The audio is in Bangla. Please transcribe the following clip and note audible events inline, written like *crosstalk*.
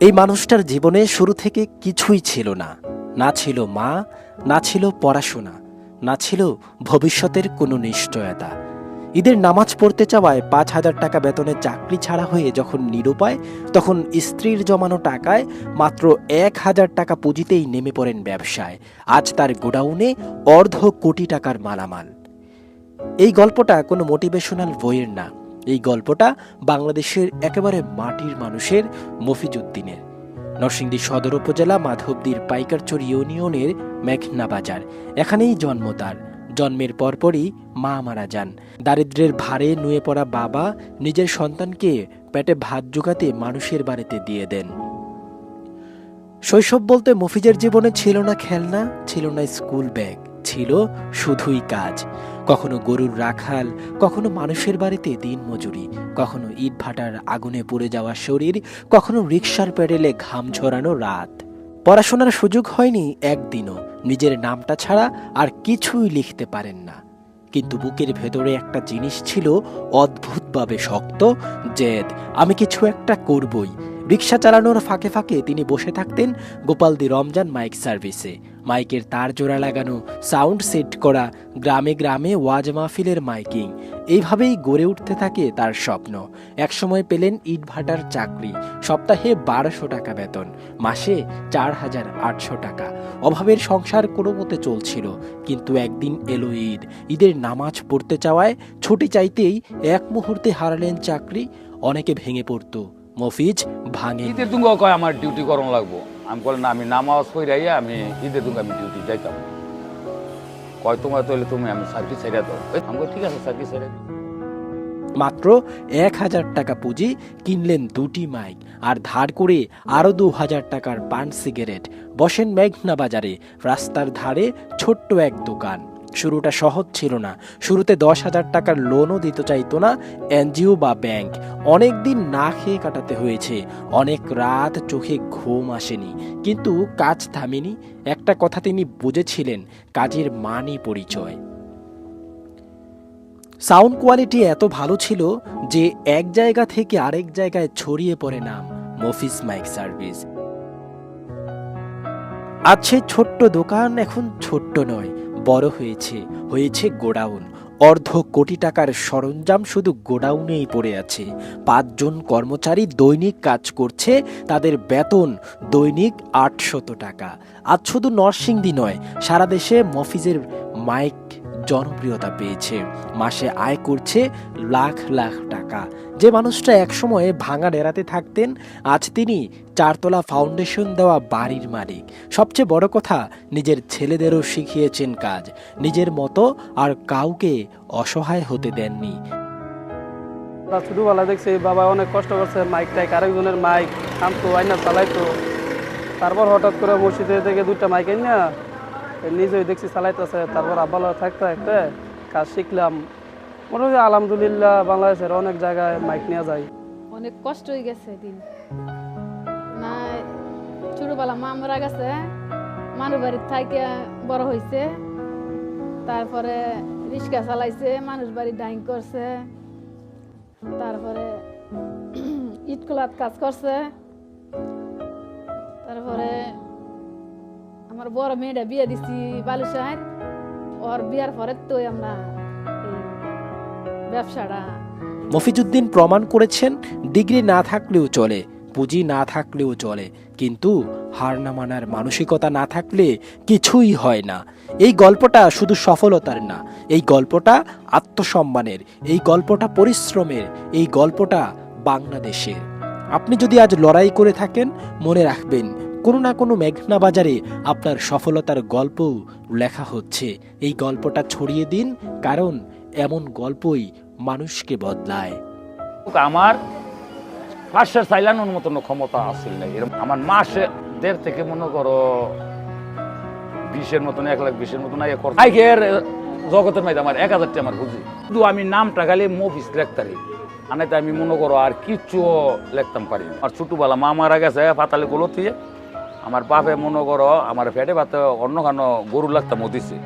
এই মানুষটার জীবনে শুরু থেকে কিছুই ছিল না। না ছিল মা, না ছিল পড়াশোনা, না ছিল ভবিষ্যতের কোনো নিশ্চয়তা। ঈদের নামাজ পড়তে চাওয়ায় পাঁচ হাজার টাকা বেতনের চাকরি ছাড়া হয়ে যখন নিরুপায়, তখন স্ত্রীর জমানো টাকায় মাত্র এক হাজার টাকা পুঁজিতেই নেমে পড়েন ব্যবসায়। আজ তার গোডাউনে অর্ধ কোটি টাকার মালামাল। এই গল্পটা কোনো মোটিভেশনাল বইয়ের না। এই গল্পটা বাংলাদেশের একেবারে মাটির মানুষের মফিজুদ্দিনের নরসিংদী সদর উপজেলা মাধবদীর পাইকারচর ইউনিয়নের মেঘনা বাজার এখানেই জন্ম তার। জন্মের পরপরই মা মারা যান। দারিদ্র্যের ভারে নুয়ে পড়া বাবা নিজের সন্তানকে পেটে ভাত জোগাতে মানুষের বাড়িতে দিয়ে দেন। শৈশব বলতে মফিজের জীবনে ছিল না খেলনা, ছিল না স্কুল ব্যাগ। ছিল শুধুই কাজ। কখনো গরুর রাখাল, কখনো মানুষের বাড়িতে দিন মজুরি কখনো ইট ভাটার আগুনে পুড়ে যাওয়া শরীর, কখনো রিক্সার প্যাডেলে ঘাম ঝরানো রাত। পড়াশোনার সুযোগ হয়নি একদিনও, নিজের নামটা ছাড়া আর কিছুই লিখতে পারেন না। কিন্তু বুকের ভেতরে একটা জিনিস ছিল অদ্ভুতভাবে শক্ত, জেদ, আমি কিছু একটা করবই রিক্সা চালানোর ফাঁকে ফাঁকে তিনি বসে থাকতেন গোপালদি রমজান মাইক সার্ভিসে। মাইকের তার জোড়া লাগানো, সাউন্ড সেট করা, গ্রামে গ্রামে ওয়াজ মাহফিলের মাইকিং, এইভাবেই গড়ে উঠতে থাকে তার স্বপ্ন। একসময় পেলেন ইট ভাটার চাকরি, সপ্তাহে বারোশো টাকা বেতন, মাসে চার হাজার আটশো টাকা। অভাবের সংসার কোনো মতে চলছিল, কিন্তু একদিন এলো ঈদ। ঈদের নামাজ পড়তে চাওয়ায় ছুটি চাইতেই এক মুহূর্তে হারালেন চাকরি, অনেকে ভেঙে পড়তো। মফিজ ভাঙে ঈদের দুঙ্গ কয় আমার ডিউটি করণ লাগবো। আমি বলেন না আমি নামাজ রাইয়া আমি ঈদের দুঙ্গ আমি ডিউটি যাইতাম। কয় তোমার তাহলে তুমি আমি চাকরি ছেড়ে দাও। আমি ঠিক আছে চাকরি ছেড়ে দিই মাত্র এক হাজার টাকা পুঁজি কিনলেন দুটি মাইক আর ধার করে আরও দু হাজার টাকার পান সিগারেট। বসেন মেঘনা বাজারে রাস্তার ধারে ছোট্ট এক দোকান। শুরুটা সহজ ছিল না। শুরুতে দশ হাজার টাকার লোনও দিতে চাইতো না এনজিও বা ব্যাংক। অনেক দিন না খেয়ে কাটাতে হয়েছে। অনেক রাত চোখে ঘুম আসেনি। কিন্তু কাজ থামেনি। একটা কথা তিনি বুঝেছিলেন, কাজের মানই পরিচয়। সাউন্ড কোয়ালিটি এত ভালো ছিল যে এক জায়গা থেকে আরেক জায়গায় ছড়িয়ে পড়ে নাম, মফিস মাইক সার্ভিস। আজ সেই ছোট্ট দোকান এখন ছোট্ট নয় বড় হয়েছে হয়েছে গোডাউন। অর্ধ কোটি টাকার সরঞ্জাম শুধু গোডাউনেই পড়ে আছে। পাঁচজন কর্মচারী দৈনিক কাজ করছে, তাদের বেতন দৈনিক আটশত টাকা। আজ শুধু নরসিংদী নয়, সারা দেশে মফিজের মাইক জনপ্রিয়তা পেয়েছে। মাসে আয় করছে লাখ লাখ টাকা। যে মানুষটা একসময় ভাঙা ডেরাতে থাকতেন, আজ তিনি চারতলা ফাউন্ডেশন দেওয়া বাড়ির মালিক। সবচেয়ে বড় কথা, নিজের ছেলেদেরও শিখিয়েছেন কাজ। নিজের মতো আর কাউকে অসহায় হতে দেননি। ছোটবেলা দেখছি, বাবা অনেক কষ্ট করছে মাইক টাইক আরেকজনের মাইক আনতো আইনা চালাইতো। তারপর হঠাৎ করে মসজিদে থেকে দুইটা মাইক আইনা নিজেই দেখছি, চালাইতেছে। তারপর আব্বা লগে থাকতে থাকতে কাজ শিখলাম। মোটামুটি আলহামদুলিল্লাহ বাংলাদেশের অনেক জায়গায় মাইক নিয়ে যায়। অনেক কষ্ট হয়ে গেছে দিন না, ছোটবেলা মা মারা গেছে মানুষ বাড়ির থাইকে বড় হয়েছে তারপরে রিক্সা চালাইছে মানুষ বাড়ি ডাইং করছে। তারপরে *clears throat* ইটকলাত কাজ করছে। তারপরে আমার বড় মেয়েটা বিয়ে দিছি বালুসার ওর বিয়ার পরে তো আমরা ব্যবসাটা মফিজুদ্দিন প্রমাণ করেছেন, ডিগ্রি না থাকলেও চলে, পুঁজি না থাকলেও চলে, কিন্তু হার না মানার মানসিকতা না থাকলে কিছুই হয় না। এই গল্পটা শুধু সফলতার না, এই গল্পটা আত্মসম্মানের, এই গল্পটা পরিশ্রমের, এই গল্পটা বাংলাদেশের। আপনি যদি আজ লড়াই করে থাকেন, মনে রাখবেন কোনো না কোনো মেঘনা বাজারে আপনার সফলতার গল্প লেখা হচ্ছে। এই গল্পটা ছড়িয়ে দিন, কারণ এমন গল্পই মানুষকে বদলায়। আমার ফার্স্টের চাইলানোর মতন ক্ষমতা আসছিল না। এরকম আমার মাসে দেড় থেকে মনে করো বিশের মতন, এক লাখ বিশের মতন আগে জগতের মাইতে আমার এক হাজারটি আমার বুঝি শুধু আমি নামটা খালি মফিস লেখতারি আনাইতে আমি মনে করো আর কিচ্ছু লিখতাম পারি। আর ছোটবেলা মা মারা গেছে, পাতালে গলো দিয়ে আমার বাপে মনে করো আমার পেটে ভাতে অন্য কোনো গরু লাগতাম দিছে